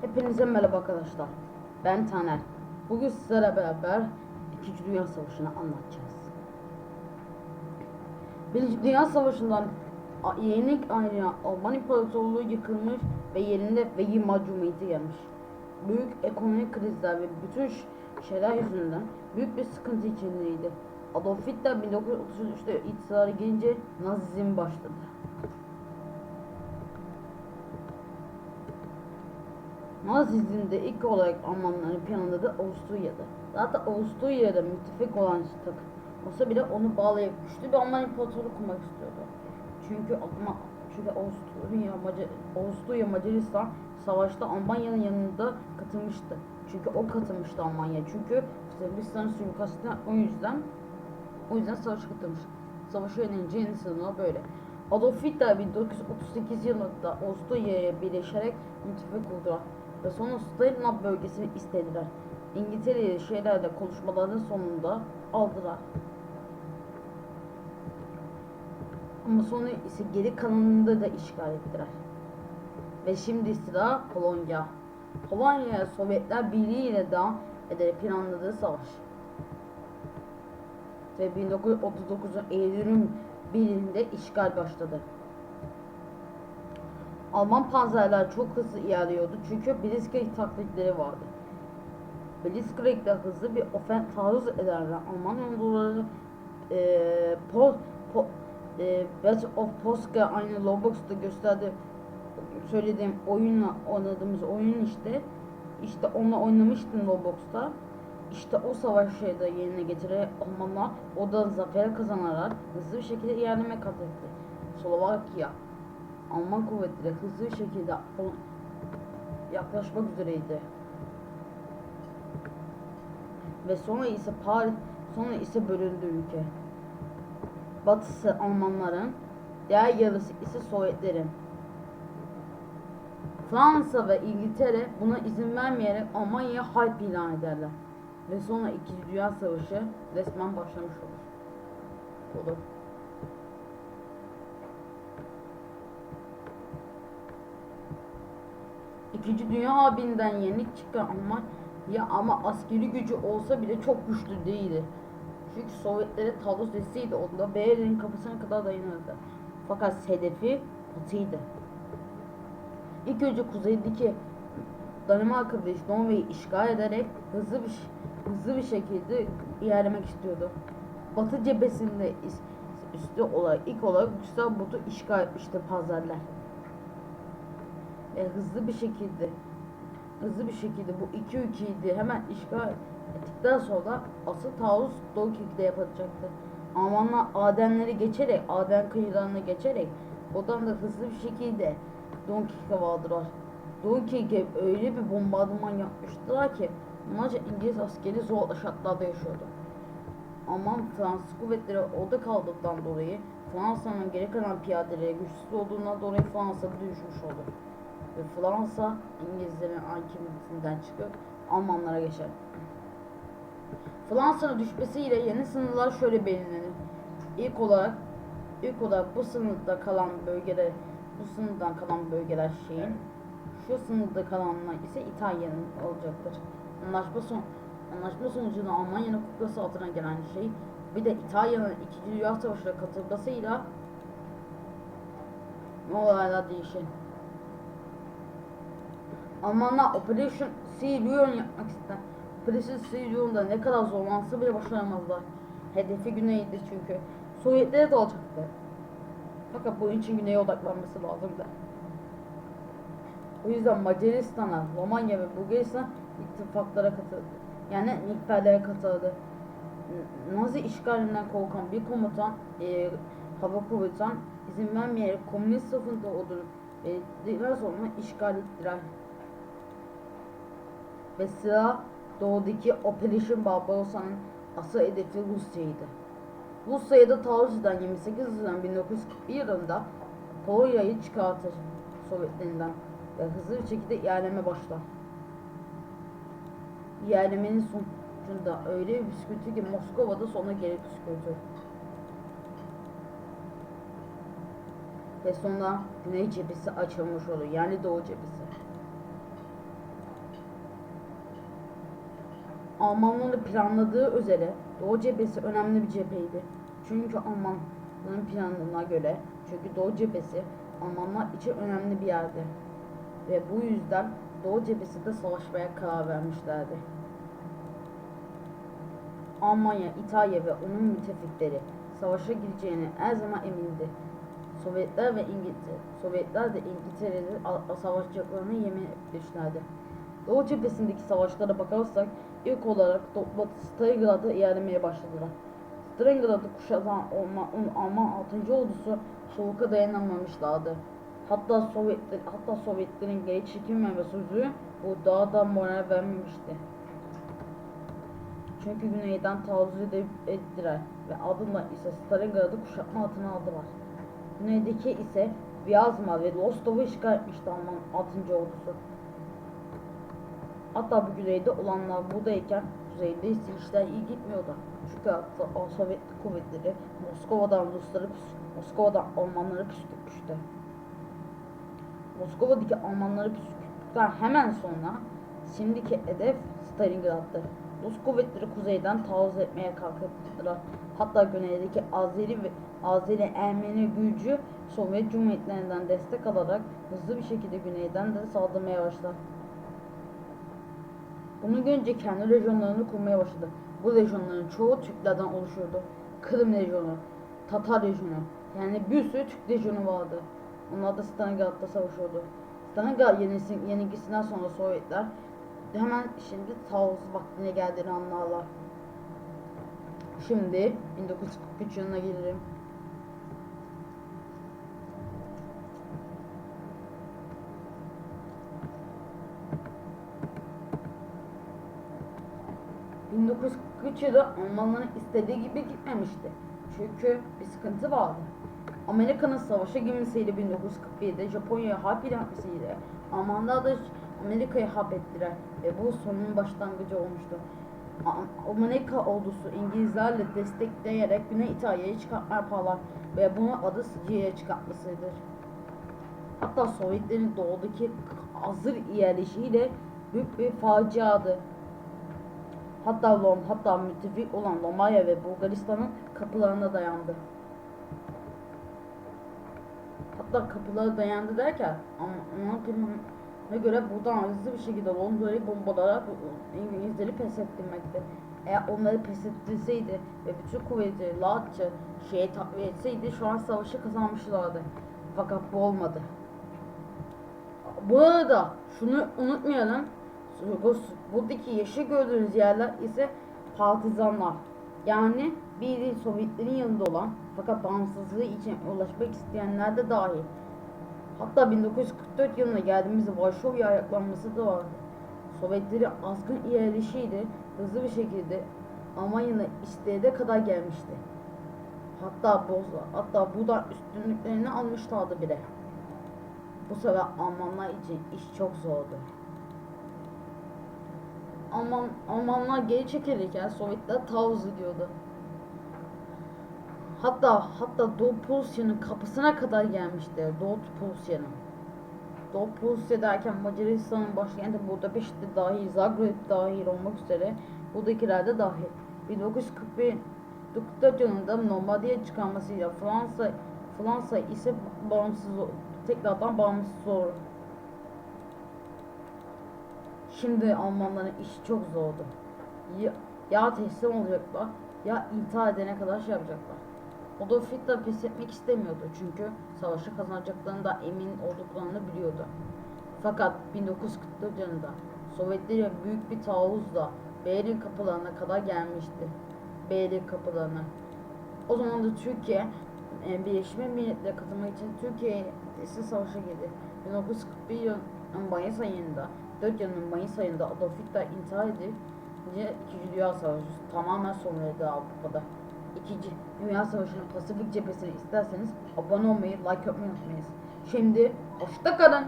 Hepinize merhaba arkadaşlar. Ben Taner. Bugün sizlerle beraber 2. Dünya Savaşı'nı anlatacağız. Birinci Dünya Savaşı'ndan yenik ayrılan Alman İmparatorluğu yıkılmış ve yerinde Weimar Cumhuriyeti gelmiş. Büyük ekonomik krizler ve bütün şeyler yüzünden büyük bir sıkıntı içindeydi. Adolf Hitler 1933'te iktidara gelince Nazizm başladı. Nazizm'de ilk olarak Almanların planladığı Avusturya'da. Zaten Avusturya'da müttefik olan tak olsa bile onu bağlayıp güçlü bir Alman imparatorluğu kurmak istiyordu. Çünkü Alman, çünkü Avusturya, Macar, Avusturya Macaristan savaşta Almanya'nın yanında katılmıştı. Çünkü o katılmıştı Almanya. Çünkü Sırbistan'ın suikastine o yüzden o yüzden savaşa katılmış. Savaşı yenince yeni sınırlar böyle. Adolf Hitler 1938 yılında Avusturya'ya birleşerek müttefik oldular ve sonra Stalingrad bölgesini istediler. İngiltere ile şeylerle konuşmaların sonunda aldılar. Ama sonra ise geri kalanını da işgal ettiler. Ve şimdi sıra Polonya. Polonya'ya Sovyetler Birliği ile devam ederek planladığı savaş. Ve 1939'un Eylül'ün birinde işgal başladı. Alman panzerler çok hızlı ilerliyordu çünkü Blitzkrieg taktikleri vardı. Blitzkrieg'de hızlı bir ofen taarruz ederler. Alman orduları eee po, po, eee Battle of Polska aynı Lobox'ta gösterdi söylediğim oyunla oynadığımız oyun işte işte onunla oynamıştım Lobox'ta. İşte o savaşı da yerine getirerek Almanlar o da zafer kazanarak hızlı bir şekilde ilerleme kat etti. Slovakya Alman kuvvetleri hızlı şekilde yaklaşmak üzereydi. Ve sonra ise Paris, sonra ise bölündü ülke. Batısı Almanların, diğer yarısı ise Sovyetlerin. Fransa ve İngiltere buna izin vermeyerek Almanya'ya harp ilan ederler. Ve sonra 2. Dünya Savaşı resmen başlamış olur. Olur. İkinci Dünya Harbi'nden yenik çıkan Almanya ama askeri gücü olsa bile çok güçlü değildi. Çünkü Sovyetlere taarruz etseydi onda Berlin'in kapısına kadar dayanırdı. Fakat hedefi batıydı. İlk önce kuzeydeki Danimarka ve Norveç'i işgal ederek hızlı bir hızlı bir şekilde ilerlemek istiyordu. Batı cephesinde üstü olarak ilk olarak Güçlü işgal etmişti pazarlar e, hızlı bir şekilde hızlı bir şekilde bu iki ülkeyi de hemen işgal ettikten sonra asıl taarruz Dunkirk'te yapılacaktı. Almanlar Adenleri geçerek, Aden kıyılarını geçerek oradan da hızlı bir şekilde Dunkirk'e vardılar. Dunkirk'e öyle bir bombardıman yapmıştılar ki onlarca İngiliz askeri zor şartlarda yaşıyordu. Alman Fransız kuvvetleri orada kaldıktan dolayı Fransa'nın geri kalan piyadeleri güçsüz olduğundan dolayı Fransa'da düşmüş oldu ve Fransa İngilizlerin hakimiyetinden çıkıp Almanlara geçer. Fransa'nın düşmesiyle yeni sınırlar şöyle belirlenir. İlk olarak ilk olarak bu sınırda kalan bölgeler bu sınırdan kalan bölgeler şeyin şu sınırda kalanlar ise İtalya'nın olacaktır. Anlaşma son anlaşma sonucunda Almanya'nın kuklası altına gelen şey bir de İtalya'nın 2. Dünya Savaşı'na katılmasıyla olaylar değişir. Almanlar Operation Sea Lion yapmak ister. Operation Sea Lion'da ne kadar zorlansa bile başaramazlar. Hedefi güneydi çünkü. Sovyetlere de olacaktı. Fakat bunun için güneye odaklanması lazımdı. O yüzden Macaristan'a, Romanya ve Bulgaristan ittifaklara katıldı. Yani miktarlara katıldı. Nazi işgalinden korkan bir komutan, e, hava kuvvetinden izin vermeyerek komünist sınıfında olduğunu belirttikten sonra işgal ettiler. Ve sıra doğudaki Operation Barbarossa'nın asıl hedefi Rusya'ydı. Rusya'ya da taarruz eden 28 Haziran 1941 yılında Polonya'yı çıkartır Sovyetlerinden ve hızlı bir şekilde ilerleme başlar. İlerlemenin sonucunda öyle bir püskürtü ki Moskova'da sonra geri püskürtür. Ve sonra Güney cephesi açılmış olur yani Doğu cephesi. Almanların planladığı üzere Doğu cephesi önemli bir cepheydi. Çünkü Almanların planına göre çünkü Doğu cephesi Almanlar için önemli bir yerdi. Ve bu yüzden Doğu cephesinde savaşmaya karar vermişlerdi. Almanya, İtalya ve onun müttefikleri savaşa gireceğine her zaman emindi. Sovyetler ve İngiltere, Sovyetler de İngiltere'de savaşacaklarını yemin etmişlerdi. Doğu cephesindeki savaşlara bakarsak ilk olarak topla Stalingrad'ı ilerlemeye başladılar. Stalingrad'ı kuşatan Alman, Alman 6. ordusu soğuka dayanamamışlardı. Hatta Sovyetler, hatta Sovyetlerin geri çekilmeme sözü bu daha da moral vermemişti. Çünkü güneyden taarruz ettiler ve ardından ise Stalingrad'ı kuşatma altına aldılar. Güneydeki ise Vyazma ve Rostov'u işgal etmişti Alman 6. ordusu. Hatta bu güneyde olanlar buradayken kuzeyde ise işler iyi gitmiyordu. Çünkü hatta o Sovyet kuvvetleri Moskova'dan Rusları, Moskova'dan Almanları püskürtmüştü. Moskova'daki Almanları püskürttükten hemen sonra şimdiki hedef Stalingrad'tı. Rus kuvvetleri kuzeyden taarruz etmeye kalktılar. Hatta güneydeki Azeri ve Azeri Ermeni gücü Sovyet Cumhuriyetlerinden destek alarak hızlı bir şekilde güneyden de saldırmaya başladı. Bunu görünce kendi lejyonlarını kurmaya başladı. Bu lejyonların çoğu Türklerden oluşuyordu. Kırım lejyonu, Tatar lejyonu, yani bir sürü Türk lejyonu vardı. Onlar da Stalingrad'da savaşıyordu. Stalingrad yenilgisinden sonra Sovyetler hemen şimdi taarruz vaktine geldiğini anlarlar. Şimdi 1943 yılına gelelim. ...1943 yılı Almanların istediği gibi gitmemişti. Çünkü bir sıkıntı vardı. Amerika'nın savaşa girmesiyle 1941'de Japonya'ya harp ilan etmesiyle Almanlar da Amerika'yı harp ettiler ve bu sonun başlangıcı olmuştu. Amerika ordusu İngilizlerle destekleyerek Güney İtalya'yı çıkartma yaparlar ve bunu adı Sicilya'ya çıkartmasıdır. Hatta Sovyetlerin doğudaki hazır yerleşiğiyle büyük bir faciadı. Hatta Lom, hatta müttefik olan Romanya ve Bulgaristan'ın kapılarına dayandı. Hatta kapılara dayandı derken ama planına göre buradan hızlı bir şekilde Londra'yı bombalayarak İngilizleri pes ettirmekti. Eğer onları pes ettirseydi ve bütün kuvvetleri rahatça şeye takviye etseydi şu an savaşı kazanmışlardı. Fakat bu olmadı. Bu arada şunu unutmayalım. Bu- Buradaki yeşil gördüğünüz yerler ise partizanlar. Yani biri Sovyetlerin yanında olan fakat bağımsızlığı için ulaşmak isteyenler de dahil. Hatta 1944 yılına geldiğimizde Varşovya ayaklanması da vardı. Sovyetleri azgın ilerleyişiyle hızlı bir şekilde Almanya'nın isteğe kadar gelmişti. Hatta bozla, hatta buradan üstünlüklerini almışlardı bile. Bu sefer Almanlar için iş çok zordu. Alman, Almanlar geri çekilirken Sovyetler taarruz ediyordu. Hatta hatta Doğu Prusya'nın kapısına kadar gelmişti. Doğu Prusya'nın. Doğu Prusya derken Macaristan'ın başkenti Budapeşte dahil, Zagreb dahil olmak üzere buradakiler de dahil. 1941 44 yılında Normandiya çıkarmasıyla Fransa Fransa ise bağımsız tekrardan bağımsız olur. Şimdi Almanların işi çok zordu. Ya, ya teslim olacaklar ya intihar edene kadar şey yapacaklar. Adolf Hitler pes etmek istemiyordu çünkü savaşı kazanacaklarından emin olduklarını biliyordu. Fakat 1944 yılında Sovyetler büyük bir taarruzla Berlin kapılarına kadar gelmişti. Berlin kapılarına. O zaman da Türkiye e, Birleşmiş Milletler'e katılmak için Türkiye ise savaşa girdi. 1941 yılının Mayıs ayında 4 yılının Mayıs ayında Adolf Hitler intihar edip İkinci Dünya Savaşı tamamen sona erdi Avrupa'da. İkinci Dünya Savaşı'nın Pasifik cephesini isterseniz abone olmayı, like yapmayı unutmayınız. Şimdi hoşça kalın.